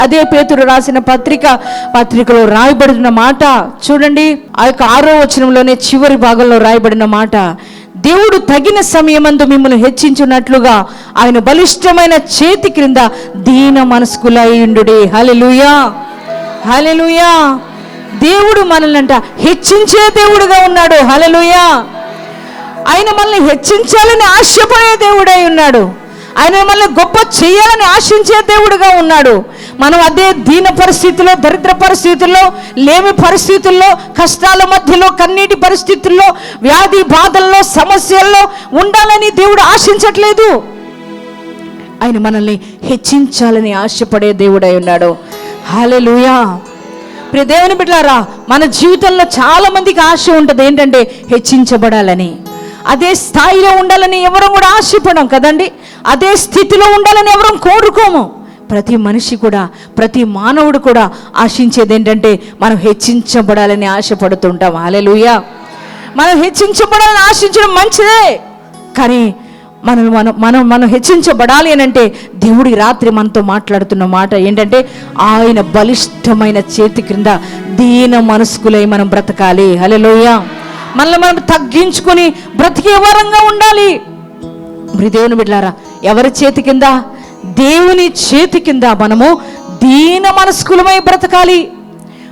అదే పేతురు రాసిన పత్రిక పత్రికలో రాయబడిన మాట. చూడండి ఆ యొక్క ఆరో వచనంలోనే చివరి భాగంలో రాయబడిన మాట. దేవుడు తగిన సమయమందు మిమ్మల్ని హెచ్చించున్నట్లుగా ఆయన బలిష్టమైన చేతి క్రింద దీన మనస్కులయుండు హలెలుయా హలెలుయా దేవుడు మనల్ని అంట హెచ్చించే దేవుడుగా ఉన్నాడు. హల్లెలూయా. ఆయన మనల్ని హెచ్చించాలని ఆశపడే దేవుడై ఉన్నాడు. ఆయన మనల్ని గొప్ప చేయాలని ఆశించే దేవుడుగా ఉన్నాడు. మనం అదే దీన పరిస్థితుల్లో దరిద్ర పరిస్థితుల్లో లేమి పరిస్థితుల్లో కష్టాల మధ్యలో కన్నీటి పరిస్థితుల్లో వ్యాధి బాధల్లో సమస్యల్లో ఉండాలని దేవుడు ఆశించట్లేదు. ఆయన మనల్ని హెచ్చించాలని ఆశపడే దేవుడై ఉన్నాడు. హాలెలూయా ప్రియ దేవుని బిడ్డారా మన జీవితంలో చాలా మందికి ఆశ ఉంటుంది ఏంటంటే హెచ్చించబడాలని. అదే స్థాయిలో ఉండాలని ఎవరు కూడా ఆశపడం కదండి? అదే స్థితిలో ఉండాలని ఎవరం కోరుకోము. ప్రతి మనిషి కూడా ప్రతి మానవుడు కూడా ఆశించేది ఏంటంటే మనం హెచ్చించబడాలని ఆశపడుతుంటాం. హాలెలుయ మనం హెచ్చించబడాలని ఆశించడం మంచిదే. కానీ మనం మనం మనం మనం హెచ్చించబడాలి అని అంటే దేవుడి రాత్రి మనతో మాట్లాడుతున్న మాట ఏంటంటే ఆయన బలిష్టమైన చేతి క్రింద దీన మనస్కులై మనం బ్రతకాలి. హలోయ మనల్ని మనం తగ్గించుకొని బ్రతికే వరంగా ఉండాలి. మరి దేవుని బిడ్డారా ఎవరి చేతి కింద? దేవుని చేతి కింద మనము దీన మనస్కులమై బ్రతకాలి.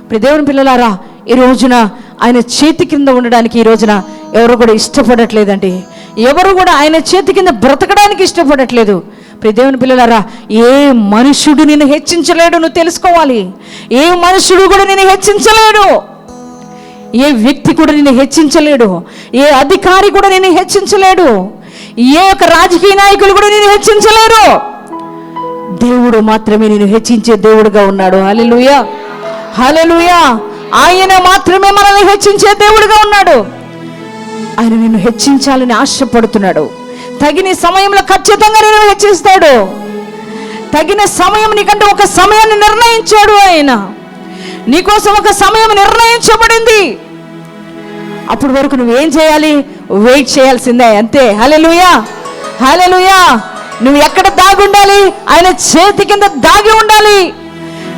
ఇప్పుడు దేవుని పిల్లలారా ఈ రోజున ఆయన చేతి కింద ఉండడానికి ఈ రోజున ఎవరు కూడా ఇష్టపడట్లేదండి. ఎవరు కూడా ఆయన చేతి కింద బ్రతకడానికి ఇష్టపడట్లేదు. దేవుని పిల్లలారా ఏ మనుషుడు నిన్ను హెచ్చించలేడు నువ్వు తెలుసుకోవాలి. ఏ మనుషుడు కూడా నిన్ను హెచ్చించలేడు. ఏ వ్యక్తి కూడా నిన్ను హెచ్చించలేడు. ఏ అధికారి కూడా నిన్ను హెచ్చించలేడు. ఏ ఒక రాజకీయ నాయకులు కూడా నేను హెచ్చించలేరు. దేవుడు మాత్రమే నేను హెచ్చించే దేవుడుగా ఉన్నాడు. హల్లెలూయా. హల్లెలూయా. ఆయన మాత్రమే మనల్ని హెచ్చించే దేవుడుగా ఉన్నాడు. ఆయన నిన్ను హెచ్చించాలని ఆశపడుతున్నాడు. తగిన సమయంలో ఖచ్చితంగా నేను హెచ్చిస్తాడు. తగిన సమయం నీకంటే ఒక సమయాన్ని నిర్ణయించాడు ఆయన. నీకోసం ఒక సమయం నిర్ణయించబడింది. అప్పటి వరకు నువ్వేం చేయాలి? వెయిట్ చేయాల్సిందే అంతే. హలెలుయా హలెలుయా నువ్వు ఎక్కడ దాగి ఉండాలి? ఆయన చేతి కింద దాగి ఉండాలి.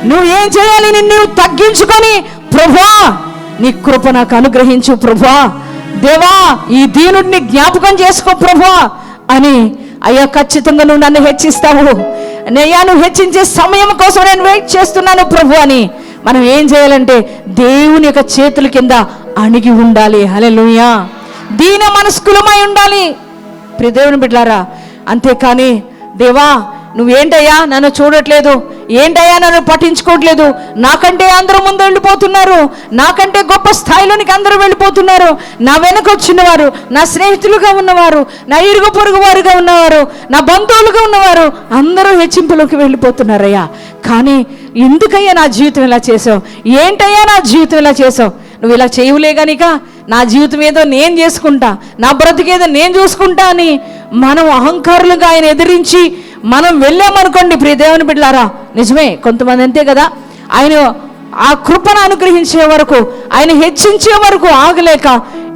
నువ్వు ఏం చేయాలి? నిన్ను నువ్వు తగ్గించుకొని ప్రభా నీ కృప నాకు అనుగ్రహించు ప్రభా. దేవా ఈ దీనుడిని జ్ఞాపకం చేసుకో ప్రభా అని అయ్యా ఖచ్చితంగా నువ్వు నన్ను హెచ్చిస్తావు. నయ్యా నువ్వు హెచ్చించే సమయం కోసం నేను వెయిట్ చేస్తున్నాను ప్రభు అని మనం ఏం చేయాలంటే దేవుని యొక్క చేతుల కింద అణిగి ఉండాలి. హలెలుయా దీన మనస్కులమై ఉండాలి. ప్రదేవుని బిడ్డారా అంతేకాని దేవా నువ్వేంటయ్యా నన్ను చూడట్లేదు? ఏంటయ్యా నన్ను పట్టించుకోవట్లేదు? నాకంటే అందరూ ముందు వెళ్ళిపోతున్నారు. నాకంటే గొప్ప స్థాయిలోనికి అందరూ వెళ్ళిపోతున్నారు. నా వెనక వచ్చినవారు నా స్నేహితులుగా ఉన్నవారు నా ఇరుగు పొరుగు వారుగా ఉన్నవారు నా బంధువులుగా ఉన్నవారు అందరూ హెచ్చింపులోకి వెళ్ళిపోతున్నారయ్యా. కానీ ఎందుకయ్యా నా జీవితం ఇలా చేసావు? ఏంటయ్యా నా జీవితం ఇలా చేసావు? నువ్వు ఇలా చేయవులే కనుక నా జీవితం ఏదో నేను చేసుకుంటా నా బ్రతికేదో నేను చూసుకుంటా అని మనం అహంకారులుగా ఆయన ఎదిరించి మనం వెళ్ళామనుకోండి ప్రియ దేవుని బిడ్డారా నిజమే కొంతమంది అంతే కదా ఆయన ఆ కృపను అనుగ్రహించే వరకు ఆయన హెచ్చించే వరకు ఆగలేక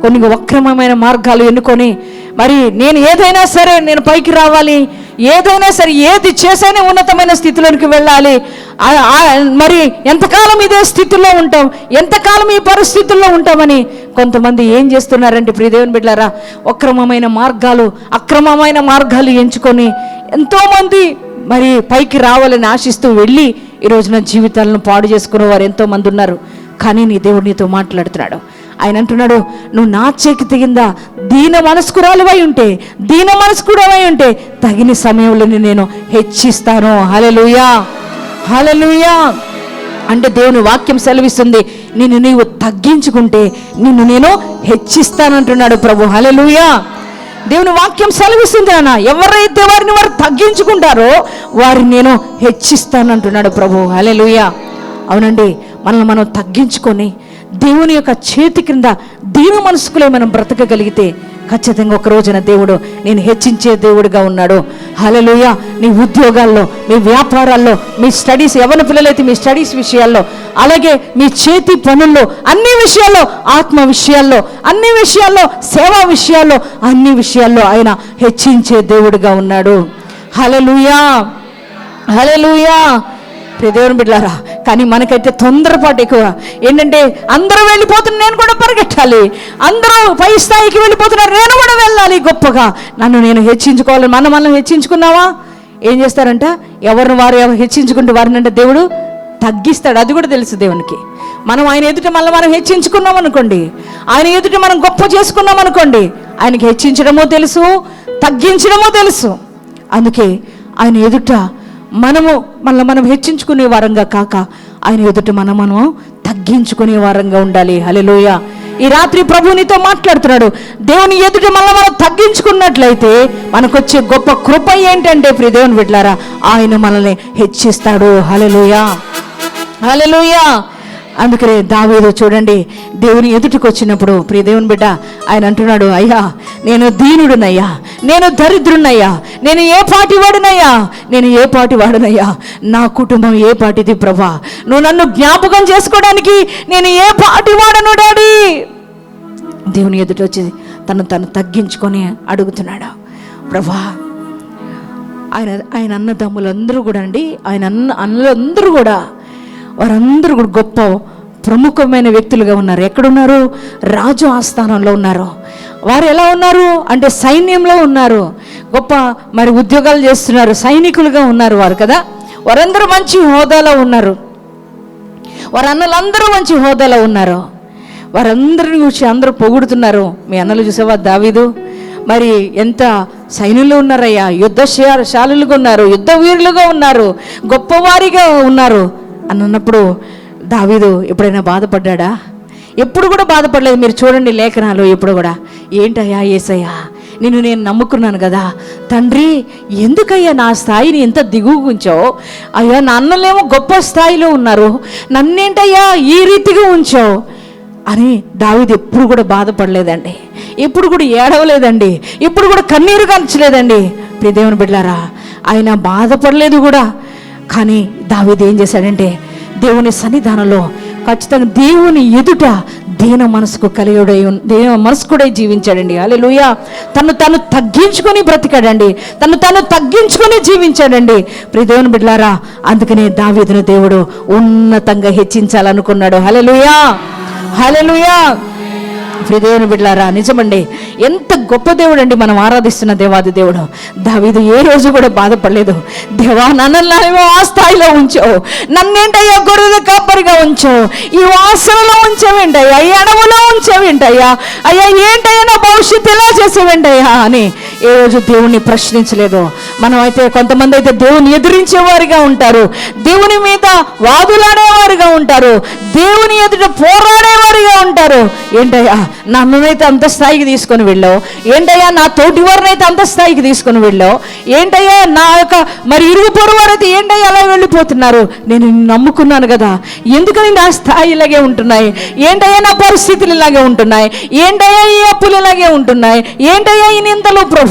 కొన్ని వక్రమమైన మార్గాలు ఎన్నుకొని మరి నేను ఏదైనా సరే నేను పైకి రావాలి ఏదైనా సరే ఏది చేసైనా ఉన్నతమైన స్థితిలోనికి వెళ్ళాలి మరి ఎంతకాలం ఇదే స్థితిలో ఉంటాం? ఎంతకాలం ఈ పరిస్థితుల్లో ఉంటామని? కొంతమంది ఏం చేస్తున్నారంటే ప్రియదేవుని బిడ్డారా అక్రమమైన మార్గాలు అక్రమమైన మార్గాలు ఎంచుకొని ఎంతోమంది మరి పైకి రావాలని ఆశిస్తూ వెళ్ళి ఈ రోజున జీవితాలను పాడు చేసుకునే వారు ఎంతోమంది ఉన్నారు. కానీ నీ దేవుడు నీతో మాట్లాడుతున్నాడు. ఆయన అంటున్నాడు నువ్వు నా చేకి కింద దీన మనస్కురాలువై ఉంటే దీన మనస్కుడవై ఉంటే తగిన సమయంలోని నేను హెచ్చిస్తాను. హలలుయా హలలుయా అంటే దేవుని వాక్యం సెలవిస్తుంది నిన్ను నీవు తగ్గించుకుంటే నిన్ను నేను హెచ్చిస్తానంటున్నాడు ప్రభు. హలలుయా దేవుని వాక్యం సెలవిస్తుంది అన్న ఎవరైతే వారిని వారు తగ్గించుకుంటారో వారిని నేను హెచ్చిస్తానంటున్నాడు ప్రభు. హలలుయా అవునండి మనల్ని మనం తగ్గించుకొని దేవుని యొక్క చేతి క్రింద దీన మనసుకులే మనం బ్రతకగలిగితే ఖచ్చితంగా ఒక రోజున దేవుడు నేను హెచ్చించే దేవుడిగా ఉన్నాడు. హలలుయ నీ ఉద్యోగాల్లో మీ వ్యాపారాల్లో మీ స్టడీస్ ఎవరి పిల్లలైతే మీ స్టడీస్ విషయాల్లో అలాగే మీ చేతి పనుల్లో అన్ని విషయాల్లో ఆత్మ విషయాల్లో అన్ని విషయాల్లో సేవా విషయాల్లో అన్ని విషయాల్లో ఆయన హెచ్చించే దేవుడిగా ఉన్నాడు. హలలుయా హలలుయా దేవుని బిడ్డారా కానీ మనకైతే తొందరపాటు ఎక్కువ. ఏంటంటే అందరూ వెళ్ళిపోతున్న నేను కూడా పరిగెట్టాలి. అందరూ పై స్థాయికి వెళ్ళిపోతున్నారు నేను కూడా వెళ్ళాలి గొప్పగా. నన్ను నేను హెచ్చించుకోవాలి మనం మనం హెచ్చించుకున్నావా? ఏం చేస్తారంట? ఎవరిని వారు ఎవరు హెచ్చించుకుంటే వారిని అంటే దేవుడు తగ్గిస్తాడు. అది కూడా తెలుసు దేవునికి. మనం ఆయన ఎదుట మళ్ళీ మనం హెచ్చించుకున్నాం అనుకోండి. ఆయన ఎదుట మనం గొప్ప చేసుకున్నాం అనుకోండి. ఆయనకి హెచ్చించడమో తెలుసు తగ్గించడమో తెలుసు. అందుకే ఆయన ఎదుట మనము మళ్ళీ మనం హెచ్చించుకునే వారంగా కాక ఆయన ఎదుట మనం మనం తగ్గించుకునే వారంగా ఉండాలి. హలెలోయ ఈ రాత్రి ప్రభునితో మాట్లాడుతున్నాడు. దేవుని ఎదుట మళ్ళీ మనం తగ్గించుకున్నట్లయితే మనకొచ్చే గొప్ప కృప ఏంటంటే ప్రియ దేవుని బిడ్డారా ఆయన మనల్ని హెచ్చిస్తాడు. హల్లెలూయా. హల్లెలూయా. అందుకనే దావేదో చూడండి దేవుని ఎదుటికి వచ్చినప్పుడు ప్రియ దేవుని బిడ్డ ఆయన అంటున్నాడు అయ్యా నేను దీనుడునయ్యా. నేను దరిద్రునయ్యా నేను ఏ పాటి వాడునయ్యా? నేను ఏ పాటి వాడునయ్యా? నా కుటుంబం ఏ పాటిది ప్రభా? నువ్వు నన్ను జ్ఞాపకం చేసుకోవడానికి నేను ఏ పాటి వాడను డాడీ? దేవుని ఎదుట వచ్చి తను తను తగ్గించుకొని అడుగుతున్నాడు. ప్రభా ఆయన ఆయన అన్నదమ్ములందరూ కూడా అండి ఆయన అన్న అన్నలందరూ కూడా వారందరూ కూడా గొప్ప ప్రముఖమైన వ్యక్తులుగా ఉన్నారు. ఎక్కడున్నారు? రాజు ఆస్థానంలో ఉన్నారు. వారు ఎలా ఉన్నారు? అంటే సైన్యంలో ఉన్నారు. గొప్ప మరి ఉద్యోగాలు చేస్తున్నారు. సైనికులుగా ఉన్నారు వారు కదా? వారందరూ మంచి హోదాలో ఉన్నారు. వారి అన్నలందరూ మంచి హోదాలో ఉన్నారు. వారందరిని చూసి అందరూ పొగుడుతున్నారు. మీ అన్నలు చూసావా దావీదు? మరి ఎంత సైన్యులు ఉన్నారయ్యా. యుద్ధ శా- శాలులుగా ఉన్నారు. యుద్ధ వీరులుగా ఉన్నారు. గొప్పవారిగా ఉన్నారు. అని అన్నప్పుడు దావీదు ఎప్పుడైనా బాధపడ్డా ఎప్పుడు కూడా బాధపడలేదు. మీరు చూడండి లేఖనాలు ఎప్పుడు కూడా. ఏంటయ్యా ఏసయ్యా? నిన్ను నేను నమ్ముకున్నాను కదా. తండ్రి ఎందుకయ్యా నా స్థాయిని ఎంత దిగుగుంచావు అయ్యా నాన్నలేమో గొప్ప స్థాయిలో ఉన్నారు. నన్నేంటయ్యా ఈ రీతిగా ఉంచావు? అని దావిది ఎప్పుడు కూడా బాధపడలేదండి. ఎప్పుడు కూడా ఏడవలేదండి. ఎప్పుడు కూడా కన్నీరు కంచలేదండి ప్రియ దేవుని బిడ్డారా ఆయన బాధపడలేదు కూడా. కానీ దావిది ఏం చేశాడంటే దేవుని సన్నిధానంలో ఖచ్చితంగా దేవుని ఎదుట దీన మనసుకు కలియుడై ఉన్- దీన కూడా జీవించాడండి. అలెలుయ తను తను తగ్గించుకొని బ్రతికాడండి. తను తను తగ్గించుకొని జీవించాడండి. ప్రియ దేవుని బిడ్లారా అందుకనే దావీదును దేవుడు ఉన్నతంగా హెచ్చించాలనుకున్నాడు. హలెలుయా హలెలుయా ప్రియ దేవుని బిడ్డారా నిజమండి. ఎంత గొప్ప దేవుడు అండి మనం ఆరాధిస్తున్న దేవాది దేవుడు. దావీదు ఏ రోజు కూడా బాధపడలేదు. దేవా నన్ను ఆ స్థాయిలో ఉంచావు నన్నేంటయ్యా గొర్రెల కాపరిగా ఉంచావు ఈ వాసనలో ఉంచావేంటయ్యా ఈ అడవులో ఉంచావేంటయ్యా. అయ్యా ఏంటయ్యా నా భవిష్యత్తు ఎలా చేసేవేంటయ్యా అని ఏ రోజు దేవుణ్ణి ప్రశ్నించలేదు. మనం అయితే కొంతమంది అయితే దేవుని ఎదిరించేవారిగా ఉంటారు. దేవుని మీద వాదులాడేవారుగా ఉంటారు. దేవుని ఎదుట పోరాడేవారిగా ఉంటారు. ఏంటయ్యా నన్నునైతే అంత స్థాయికి తీసుకొని వెళ్ళావు? ఏంటయ్యా నా తోటి వారినైతే అంత స్థాయికి తీసుకొని వెళ్ళావు? ఏంటయ్యా నా యొక్క మరి ఇరుగు పొరుగు వారైతే ఏంటయ్యా అలా వెళ్ళిపోతున్నారు? నేను నమ్ముకున్నాను కదా. ఎందుకని నా స్థాయి ఇలాగే ఉంటున్నాయి? ఏంటయ్యా నా పరిస్థితులు ఇలాగే ఉంటున్నాయి? ఏంటయ్యా ఈ అప్పులు ఇలాగే ఉంటున్నాయి? ఏంటయ్యా ఈ నిందలు ప్రభు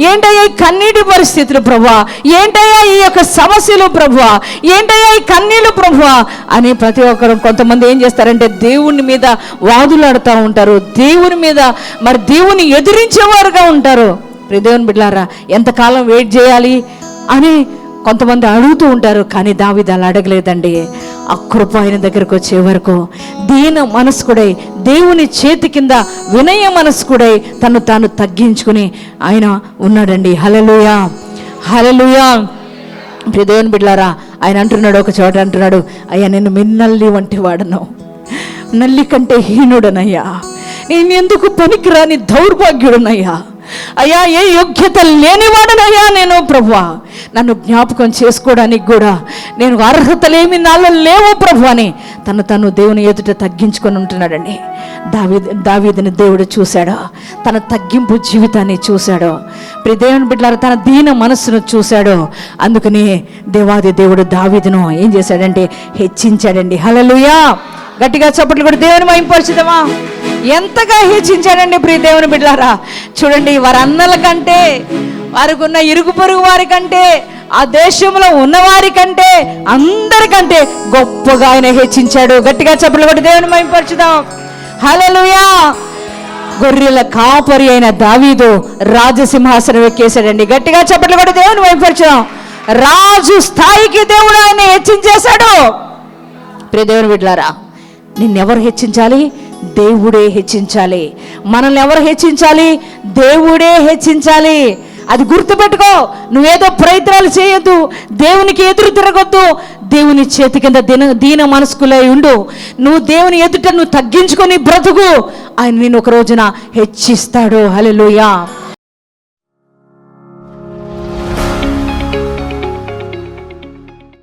ఏంటయ్యా ఈ కన్నీటి పరిస్థితులు ప్రభా? ఏంటయ్యా ఈ యొక్క సమస్యలు ప్రభా? ఏంటయ్యా ఈ కన్నీళ్ళు ప్రభా? అని ప్రతి ఒక్కరు కొంతమంది ఏం చేస్తారంటే దేవుని మీద వాదులాడుతూ ఉంటారు. దేవుని మీద మరి దేవుని ఎదిరించేవారుగా ఉంటారు. దేవుని బిడ్డారా ఎంతకాలం వెయిట్ చేయాలి అని కొంతమంది అడుగుతూ ఉంటారు కానీ దావిది అలా అడగలేదండి. ఆ కృప ఆయన దగ్గరకు వచ్చే వరకు దీన మనస్కుడై దేవుని చేతి కింద వినయ మనస్కుడై తను తాను తగ్గించుకుని ఆయన ఉన్నాడండి. హలలుయా హలలుయా దేవుని బిడ్లారా ఆయన అంటున్నాడు ఒక చోట అంటున్నాడు అయ్యా నేను మిన్నల్లి వంటి వాడను. నల్లి కంటే హీనుడనయ్యా. నేను ఎందుకు పనికిరాని దౌర్భాగ్యుడనయ్యా. అయ్యా ఏ యోగ్యత లేనివాడనయ్యా నేను ప్రభువా. నన్ను జ్ఞాపకం చేసుకోవడానికి కూడా నేను అర్హతలేమి నాలో లేవు ప్రభు అని తను తను దేవుని ఎదుట తగ్గించుకొని ఉంటున్నాడండి. దావీ దావీదిని దేవుడు చూశాడు? తన తగ్గింపు జీవితాన్ని చూశాడు. ప్రియ దేవుని తన దీన మనస్సును చూశాడు. అందుకని దేవాది దేవుడు దావీదును ఏం చేశాడంటే హెచ్చించాడండి. హలలుయా గట్టిగా చప్పట్లు కూడా దేవుని మైంపరిచిదమా ఎంతగా హెచ్చించాడండి ప్రియ దేవుని బిడ్డారా? చూడండి వారందల కంటే వారికి ఉన్న ఇరుగు పొరుగు వారి కంటే ఆ దేశంలో ఉన్నవారి కంటే అందరికంటే గొప్పగా ఆయన హెచ్చించాడు. గట్టిగా చప్పట్లు కొట్టి దేవుని మైంపరచుదాం హలలుయా గొర్రెల కాపరి అయిన దావీదు రాజసింహాసనం ఎక్కేశాడండి. గట్టిగా చప్పట్లు కొట్టి దేవుని వైపరచుదాం రాజు స్థాయికి దేవుడు ఆయన హెచ్చించేశాడు. ప్రియ దేవుని బిడ్డలారా నిన్నెవరు హెచ్చించాలి? దేవుడే హెచ్చించాలి. మనల్ని ఎవరు హెచ్చించాలి? దేవుడే హెచ్చించాలి. అది గుర్తుపెట్టుకో. నువ్వేదో ప్రయత్నాలు చేయొద్దు. దేవునికి ఎదురు తిరగొద్దు. దేవుని చేతి కింద దీన దీన మనసుకులై ఉండు. నువ్వు దేవుని ఎదుట నువ్వు తగ్గించుకొని బ్రతుకు. ఆయన నేను ఒక రోజున హెచ్చిస్తాడు. హలో